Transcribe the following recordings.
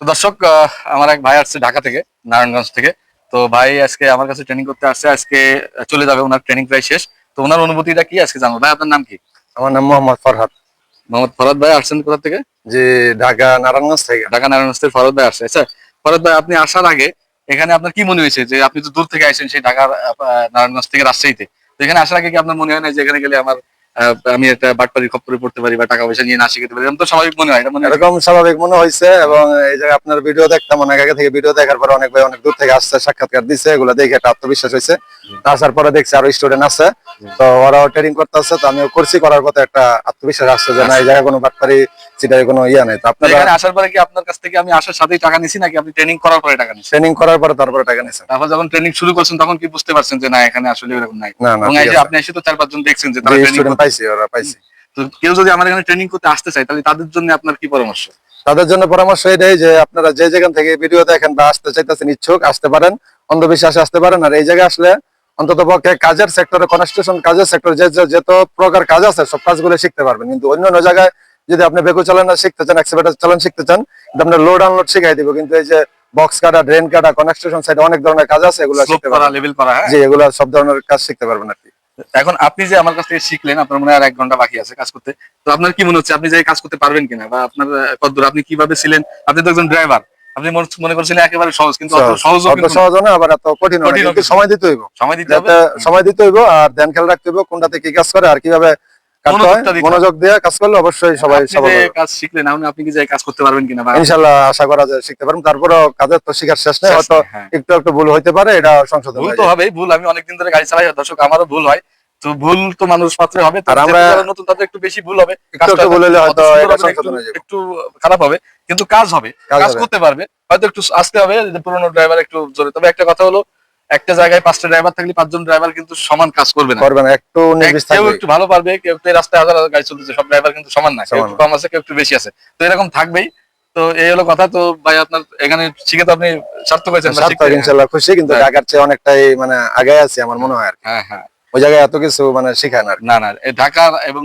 দর্শক আমার এক ভাই আসছে ঢাকা থেকে নারায়ণগঞ্জ থেকে। তো ভাই আজকে আমার কাছে ট্রেনিং করতে আসছে আজকে চলে যাবে ওনার ট্রেনিং প্রায় শেষ। তো ওনার অনুভূতিটা কি আজকে জানব? ভাই আপনার নাম কি? আমার নাম মোহাম্মদ ফরহাদ। মোহাম্মদ ফরাদ ভাই আসছেন কোথা থেকে? যে ঢাকা নারায়ণগঞ্জ থেকে। ঢাকা নারায়ণগঞ্জ থেকে ফরাদ ভাই আসছে। আচ্ছা ফরাদ ভাই আপনি আসার আগে এখানে আপনার কি মনে হয়েছে যে আপনি তো দূর থেকে আসেন সেই ঢাকার আহ, নারায়ণগঞ্জ থেকে রাজশাহীতে? তো এখানে আসার আগে কি আপনার মনে হয় না যে এখানে গেলে আমার আমি একটা বাটপাড়ির খপ্পরে পড়তে পারি বা টাকা পয়সা নিয়ে না শিখতে পারি, এরকম তো স্বাভাবিক মনে হয় মানে এরকম স্বাভাবিক মনে হয়েছে এবং এই যে আপনার ভিডিও দেখতাম, অনেক আগে থেকে ভিডিও দেখার পর অনেক ভাই অনেক দূর থেকে আসছে, সাক্ষাৎকার দিছে, এগুলো দেখে একটা আত্মবিশ্বাস হয়েছে। আসার পরে দেখছি আরও স্টুডেন্ট আছে। তো ওরাও ট্রেনিং করতে আসছে তো আমিও করছি করার পথে একটা আত্মবিশ্বাস আসছে যে না এই জায়গায় কোনো বাটপারি সেটাই কোনো ইয়া নেই। তো আপনারা এখানে আসার পরে কি আপনার কাছ থেকে আমি আসার সাথেই টাকা নিছি নাকি আপনি ট্রেনিং করার পরে টাকা নিচ্ছেন ট্রেনিং করার পরে তারপরে টাকা নিয়েছেন তারপর যখন ট্রেনিং শুরু করছেন তখন কি বুঝতে পারছেন যে না এখানে আসলে এরকম নাই? না না এবং এই যে আপনি এসে তো চার পাঁচজন দেখছেন যে তারা ট্রেনিং পাইছি ওরা পাইছে। তো কেউ যদি আমার এখানে ট্রেনিং করতে আসতে চায় তাহলে তাদের জন্য আপনার কি পরামর্শ? তাদের জন্য পরামর্শ এটাই যে আপনারা যে যেখান থেকে ভিডিও দেখেন বা আসতে চাইতেছেন ইচ্ছুক আসতে পারেন অন্ধবিশ্বাসে আসতে পারেন আর এই জায়গায় আসলে অন্তত পক্ষে কাজের সেক্টরে কনস্ট্রাকশন কাজের সেক্টর যে যত প্রকার কাজ আছে সব কাজগুলো শিখতে পারবেন। কিন্তু অন্য অন্য জায়গায় যদি আপনি বেকু চালানো শিখতে চান এক্সিভেটার চালান শিখতে চান আপনার লোড আনলোড শিখাই দিব। কিন্তু এই যে বক্স কাটা ড্রেন কাটা কনস্ট্রাকশন সাইডে অনেক ধরনের কাজ আছে এগুলো শিখতে পারবেন। লেভেল করা হ্যাঁ? জি এগুলো সব ধরনের কাজ শিখতে পারবেন আর কি। এখন আপনি যে আমার কাছ থেকে শিখলেন আপনার মনে হয় আর এক ঘণ্টা বাকি আছে কাজ করতে। তো আপনার কি মনে হচ্ছে? আপনি যে কাজ করতে পারবেন কিনা? বা আপনার কতদূর? আপনি কীভাবে ছিলেন? আপনি তো একজন ড্রাইভার আপনি মনে- করছিলেন একেবারে সহজ কিন্তু সহজ। সহজ না আবার এত কঠিন কিন্তু। সময় দিতে হইব। সময় দিতে হবে। সময় দিতে হইব আর ধ্যান খেয়াল রাখতে হইব কোনটাতে কি কাজ করে আর কীভাবে হয়। হবে। মনোযোগ দিয়ে কাজ করলে অবশ্যই সবাই কাজ শিখলেন আপনি কি কাজ করতে পারবেন কিনা আশা করা যায় শিখতে পারবেন তারপরেও কাজের তো শিখার শেষ নেই হয়তো হ্যাঁ। একটু একটু ভুল হইতে পারে এটা সংশোধন ভুল তো। হবেই ভুল। আমি অনেকদিন ধরে গাড়ি চালাই দর্শক আমারও ভুল হয়। তো ভুল তো মানুষ মাত্রই হবে। আর আমরা- নতুন তাদের একটু বেশি ভুল হবে। একটু ভুল হলে হয়তো না, হয়ে একটু- খারাপ হবে কিন্তু কাজ হবে। কাজ করতে পারবে। হয়তো একটু আসতে হবে পুরোনো ড্রাইভার একটু জোরে। তবে একটা কথা হলো একটা জায়গায় পাঁচটা ড্রাইভার থাকলে পাঁচজন ড্রাইভার কিন্তু সমান কাজ করবে না। করবেন একটু নির্দিষ্ট কেউ একটু ভালো পারবে কেউ একটু রাস্তায় হাজার হাজার গাড়ি চলতেছে সব ড্রাইভার কিন্তু সমান না। কেউ একটু কম আছে কেউ একটু বেশি আছে। তো এরকম থাকবেই। তো এই হলো কথা। তো ভাই আপনার এখানে শিখে তো আপনি সার্থক হয়েছেন সার্থক ইনশাল্লাহ খুশি কিন্তু হ্যাঁ। ঢাকার চেয়ে অনেকটাই মানে আগে আছে আমার মনে হয় আর হ্যাঁ হ্যাঁ। ওই জায়গায় এত কিছু মানে শিখায় না না না ঢাকা এবং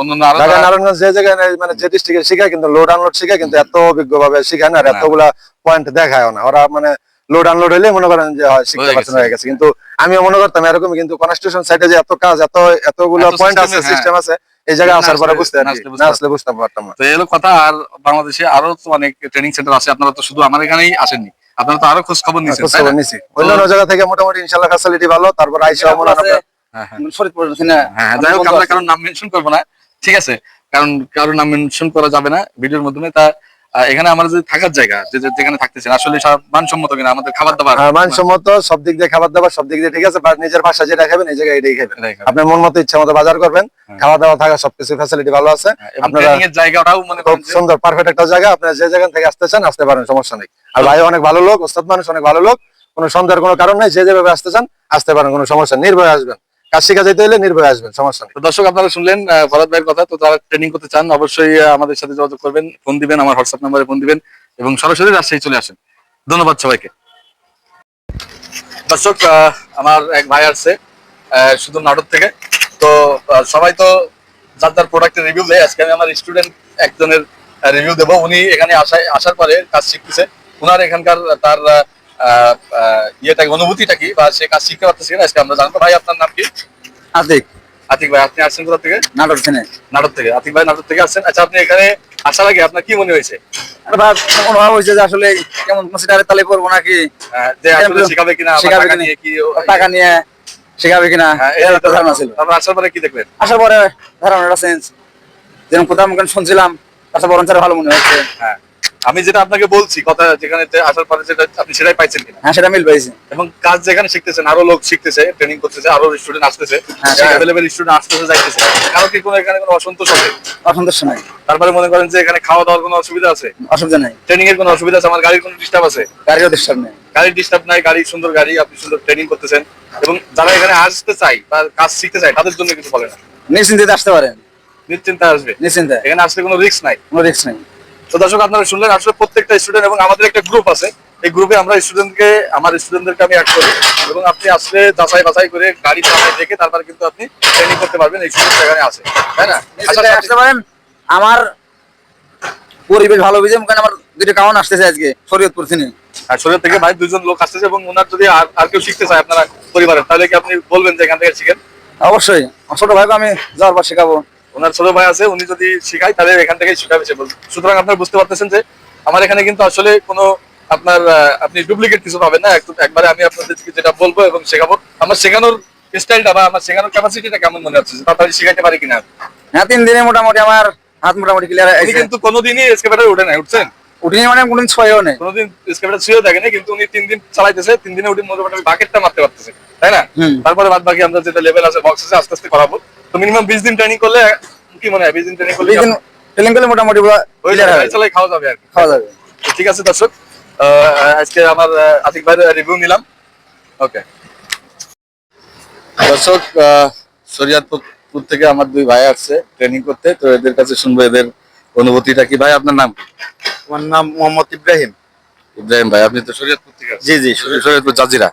অন্যান্য ঢাকা নারায়ণগঞ্জ যে জায়গায় মানে যে ডিস্ট্রিক্টে শিখায় কিন্তু লোড আনলোড শিখায় কিন্তু এত অভিজ্ঞ ভাবে শিখায় না এতগুলা পয়েন্ট দেখায় না। ওরা মানে লোড আনলোড হইলে মনে করেন যে শিখতে হয়ে পারছেন গেছে। হয়ে গেছে। কিন্তু আমিও মনে করতাম এরকম কিন্তু কনস্টিটিউশন সাইডে যে এত কাজ এত এতগুলো পয়েন্ট আছে হ্যাঁ। সিস্টেম আছে এই জায়গায় আসার পরে বুঝতে না আসলে বুঝতে পারতাম তো এই কথা আর বাংলাদেশে আরও তো অনেক ট্রেনিং সেন্টার আছে আপনারা তো শুধু আমার এখানেই আসেননি। আপনারা তো আরও খোঁজ খবর নিয়েছেন খোঁজ খবর নিছি অন্যান্য জায়গা থেকে মোটামুটি ইনশাল্লাহ ফ্যাসিলিটি ভালো তারপর আইসা মনে হয় হ্যাঁ হ্যাঁ ফরিদপুর হ্যাঁ। যাই হোক আমরা কারণ নাম মেনশন করব না ঠিক আছে? কারণ কারোর নাম মেনশন করা যাবে না ভিডিওর মাধ্যমে। তা এখানে আমার যে থাকার জায়গা যে যেখানে থাকতেছেন আসলে মানসম্মত কিনা? আমাদের খাবার দাবার হ্যাঁ, মানসম্মত সব দিক দিয়ে খাবার দাবার সব দিক দিয়ে ঠিক আছে নিজের ভাষা যেটা খাবেন এই জায়গায় এটাই খাবেন। আপনার মন মতো ইচ্ছা মতো বাজার করবেন হ্যাঁ। খাওয়া দাওয়া থাকা সবকিছু ফ্যাসিলিটি ভালো আছে। হ্যাঁ, আপনারা- জায়গাটাও মনে খুব সুন্দর পারফেক্ট একটা জায়গা। আপনার যে জায়গা থেকে আসতে চান আসতে পারেন সমস্যা নেই। আর ভাই অনেক ভালো লোক ওস্তাদ মানুষ অনেক ভালো লোক। কোনো সন্দেহের কোনো কারণ নাই যে যেভাবে আসতে চান আসতে পারেন কোনো সমস্যা। নির্ভয়ে আসবেন। কাজ শিখা যেতে হলে নির্ভয়ে আসবেন, সমস্যা নেই। দর্শক, আপনারা শুনলেন ফরাদ ভাইয়ের কথা, তো যারা ট্রেনিং করতে চান, অবশ্যই আমাদের সাথে যোগাযোগ করবেন, ফোন দিবেন, আমার হোয়াটসঅ্যাপ নাম্বারে ফোন দিবেন, এবং সরাসরি রাজশাহী চলে আসেন। ধন্যবাদ সবাইকে। দর্শক আমার এক ভাই আসছে শুধু নাটক থেকে। তো সবাই তো যার যার প্রোডাক্টের রিভিউ দেয়, আজকে আমি আমার স্টুডেন্ট একজনের রিভিউ দেবো। উনি এখানে আসায়, আসার পরে কাজ শিখতেছে। ওনার এখানকার, তার আহ, আহ, ইয়েটা কি, অনুভূতিটা কি? বা সে কাজ শিখতে পারতেছে কিনা? আজকে আমরা জানব। ভাই আপনার নাম কি? আতিক। আতিক ভাই আপনি আসছেন কোথা থেকে? নাটক ওখানে নাটক থেকে। আতিক ভাই নাটক থেকে আসছেন। আচ্ছা আপনি এখানে আসার আগে আপনার কি মনে হয়েছে? হয় যে আসলে কেমন কনসিডারে তালে করব নাকি? আহ, যে আসলে শিখাবে কিনা শিখাবে? কি টাকা নিয়ে শেখাবে কিনা? হ্যাঁ, একটা ধারণা ছিল। তারপর আসার পরে কি দেখলেন? আসার পরে ধারণাটা চেঞ্জ যেরকম কোথাও আমি শুনছিলাম ভালো মনে হচ্ছে হ্যাঁ। আমি যেটা আপনাকে বলছি কথা যেখানে আসার পরে যেটা আপনি সেটাই পাইছেন কিনা? হ্যাঁ সেটা মিল পাইছি। এবং কাজ যেখানে শিখতেছেন আরও লোক শিখতেছে ট্রেনিং করতেছে আরও স্টুডেন্ট আসতেছে অ্যাভেলেবেল স্টুডেন্ট আসতেছে যাইতেছে। কারও কি কোনো এখানে কোনো অসন্তোষ আছে? অসন্তোষ নাই। তারপরে মনে করেন যে এখানে খাওয়া দাওয়ার কোনো অসুবিধা আছে? অসুবিধা নাই। ট্রেনিং এর কোনো অসুবিধা আছে? আমার গাড়ির কোনো ডিস্টার্ব আছে? গাড়িও ডিস্টার্ব নেই। গাড়ির ডিস্টার্ব নাই গাড়ি সুন্দর গাড়ি আপনি সুন্দর ট্রেনিং করতেছেন। এবং যারা এখানে আসতে চাই বা কাজ শিখতে চায় তাদের জন্য কিছু বলে না। নিশ্চিন্তে আসতে পারেন। নিশ্চিন্তে আসবে। নিশ্চিন্তে। এখানে আসলে কোনো রিস্ক নাই। কোনো রিস্ক নেই। তো দর্শক আপনারা শুনলেন আসলে প্রত্যেকটা স্টুডেন্ট এবং আমাদের একটা গ্রুপ আছে। এই গ্রুপে আমরা স্টুডেন্টকে আমার স্টুডেন্টদেরকে আমি অ্যাড করি এবং আপনি আসলে যাচাই বাছাই করে গাড়ি চালাই দেখে তারপর কিন্তু আপনি ট্রেনিং করতে পারবেন। এই সুযোগ এখানে আছে। তাই না? আচ্ছা, আসতে পারেন। আমার পরিবেশ ভালো বুঝে কারণ আমার দুইটা কাউন আসতেছে আজকে শরীয়তপুর থেকে আর শরীর থেকে ভাই দুজন লোক আসতেছে এবং ওনার যদি আর আর কেউ শিখতে চায় আপনারা পরিবারের তাহলে কি আপনি বলবেন যে এখান থেকে শিখেন? অবশ্যই। ছোট ভাইকে আমি যাওয়ার পর শেখাবো। ওনার ছোট ভাই আছে উনি যদি শিখায় তাহলে এখান থেকেই শিখাবে সে বলবে। সুতরাং আপনারা বুঝতে পারতেছেন যে আমার এখানে কিন্তু আসলে কোনো আপনার আপনি ডুপ্লিকেট কিছু পাবেন না। একবারে আমি আপনাদেরকে যেটা বলব এবং শেখাবো আমার শেখানোর স্টাইলটা বা আমার শেখানোর ক্যাপাসিটিটা কেমন মনে হচ্ছে? তাড়াতাড়ি শিখাইতে পারি কিনা? হ্যাঁ তিন দিনে মোটামুটি আমার হাত মোটামুটি ক্লিয়ার আছে কিন্তু কোনোদিনই এসকেভেটার উঠে নাই উঠছেন? উঠিনি মানে কোনদিন ছয়ও নেই। কোনোদিন এসকেভেটার শুয়ে থাকেনি কিন্তু উনি তিন দিন চালাইতেছে তিন দিনে উঠে মোটামুটি বাকেটটা মারতে পারতেছে তাই না? তারপরে বাদ বাকি আমরা যেটা লেভেল আছে বক্স আছে আস্তে আস্তে করাবো। তো মিনিমাম বিশ দিন ট্রেনিং করলে কি মনে হয়? বিশ দিন ট্রেনিং করলে দিন ট্রেনিং করলে মোটামুটি পুরো ওই হবে। খাওয়া যাবে আর খাওয়া যাবে। ঠিক আছে দর্শক। আহ, আজকে আমার আতিক ভাইয়ের রিভিউ নিলাম। ওকে দর্শক শরিয়াতপুর থেকে আমার দুই ভাই আসছে ট্রেনিং করতে। তো এদের কাছে শুনব এদের অনুভূতিটা কি? ভাই আপনার নাম? আমার নাম মোহাম্মদ ইব্রাহিম। ইব্রাহিম ভাই আপনি তো শরিয়াতপুর থেকে জি জি শরীয়তপুর। জাজিরা।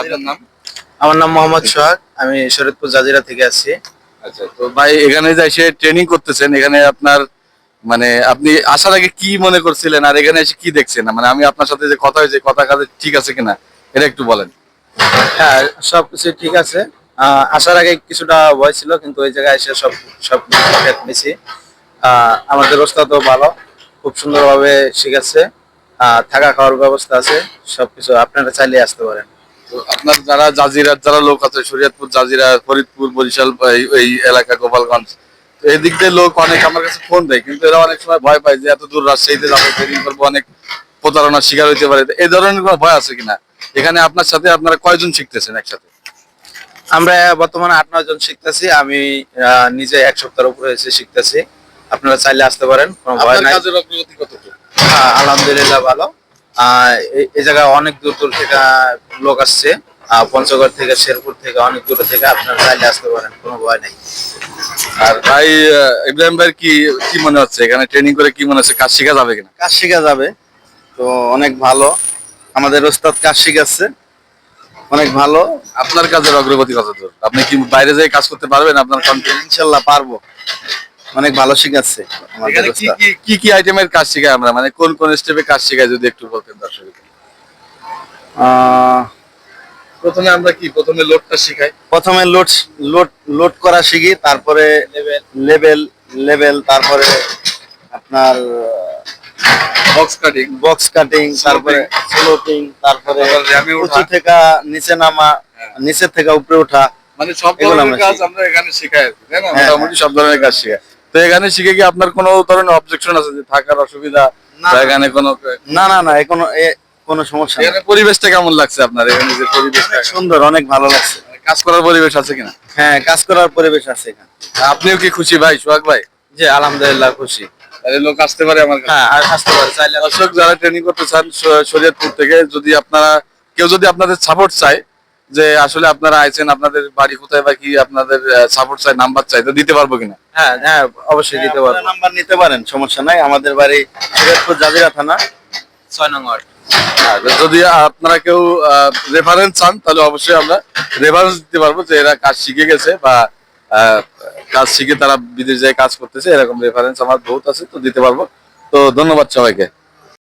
আপনার নাম। আমার নাম মোহাম্মদ সোহাগ আমি শরীয়তপুর জাজিরা থেকে আসছি। আচ্ছা তো ভাই এখানে যে এসে ট্রেনিং করতেছেন এখানে আপনার মানে আপনি আসার আগে কি মনে করছিলেন আর এখানে এসে কি দেখছেন? মানে আমি আপনার সাথে যে কথা হয়েছে কথা কাজে ঠিক আছে কিনা এটা একটু বলেন। হ্যাঁ সবকিছু ঠিক আছে। আসার আগে কিছুটা ভয় ছিল কিন্তু ওই জায়গায় এসে সব সব আহ, আমাদের ওস্তাদও ভালো খুব সুন্দরভাবে শিখাচ্ছে। আহ, থাকা খাওয়ার ব্যবস্থা আছে সবকিছু আপনারা চাইলে আসতে পারেন। তো আপনার যারা জাজিরার যারা লোক আছে শরীয়তপুর জাজিরা ফরিদপুর বরিশাল এই- এলাকা গোপালগঞ্জ তো এই দিক দিয়ে লোক অনেক আমার কাছে ফোন দেয় কিন্তু এরা অনেক সময় ভয় পায় যে এত দূর রাজশাহীতে যাব ট্রেনিং করব অনেক প্রতারণার শিকার হইতে পারে। এই ধরনের কোনো ভয় আছে কিনা? এখানে আপনার সাথে আপনারা কয়জন শিখতেছেন একসাথে? আমরা বর্তমানে আট নয় জন শিখতেছি আমি নিজে এক সপ্তাহের উপরে এসে শিখতেছি। আপনারা চাইলে আসতে পারেন কোনো ভয় নাই। হ্যাঁ, আলহামদুলিল্লাহ ভালো। এই জায়গায় অনেক দূর দূর থেকে লোক আসছে। পঞ্চগড় থেকে শেরপুর থেকে অনেক দূর থেকে আপনারা চাইলে আসতে পারেন কোনো ভয় নেই। আর ভাই ইব্রাহিম ভাই কি কি মনে হচ্ছে? এখানে ট্রেনিং করে কি মনে হচ্ছে? কাজ শেখা যাবে কিনা? কাজ শেখা যাবে। তো অনেক ভালো। আমাদের ওস্তাদ কাজ শিখাচ্ছে। অনেক ভালো। আপনার কাজের অগ্রগতি কত দূর আপনি কি বাইরে যেয়ে কাজ করতে পারবেন আপনার ইনশাল্লাহ পারব। অনেক ভালো শিখাচ্ছে আমাদের কি কি আইটেমের কাজ শেখাই আমরা? মানে কোন কোন স্টেপে কাজ শেখাই যদি একটু বলতেন দর্শক প্রথমে আমরা কি? প্রথমে লোডটা শিখাই। প্রথমে লোড লোড লোড করা শিখি তারপরে লেভেল লেভেল তারপরে আপনার বক্স কাটিং বক্স কাটিং তারপরে স্লোপিং তারপরে উঁচু থেকে নিচে নামা নিচের থেকে উপরে ওঠা মানে সব ধরনের কাজ। আমরা এখানে শেখাই হ্যাঁ, মোটামুটি সব ধরনের কাজ শেখাই। তো এখানে শিখে কি আপনার কোনো ধরনের অবজেকশন আছে যে থাকার অসুবিধা বা এখানে কোনো না না না কোনো কোনো সমস্যা এখানে পরিবেশটা কেমন লাগছে আপনার? এখানে যে পরিবেশটা সুন্দর অনেক ভালো লাগছে। মানে কাজ করার পরিবেশ আছে কিনা? হ্যাঁ কাজ করার পরিবেশ আছে এখানে। আপনিও কি খুশি ভাই সোহাগ ভাই? জি আলহামদুলিল্লাহ খুশি। তাহলে লোক আসতে পারে আমার কাছে। হ্যাঁ আর আসতে পারে চাইলে দর্শক যারা ট্রেনিং করতে চান শরীয়তপুর থেকে যদি আপনারা কেউ যদি আপনাদের সাপোর্ট চায় যে আসলে আপনারা আইছেন আপনাদের বাড়ি কোথায় বা কি আপনাদের সাপোর্ট চাই নাম্বার চাই তো দিতে পারব কিনা? হ্যাঁ হ্যাঁ অবশ্যই দিতে পারব। নাম্বার নিতে পারেন সমস্যা নাই। আমাদের বাড়ি সিরাজপুর জাজিরা থানা। ছয় নং ওয়ার্ড যদি আপনারা কেউ রেফারেন্স চান তাহলে অবশ্যই আমরা রেফারেন্স দিতে পারব যে এরা কাজ শিখে গেছে বা আহ, কাজ শিখে তারা বিদেশ যায় কাজ করতেছে। এরকম রেফারেন্স আমার বহুত আছে তো দিতে পারব। তো ধন্যবাদ সবাইকে।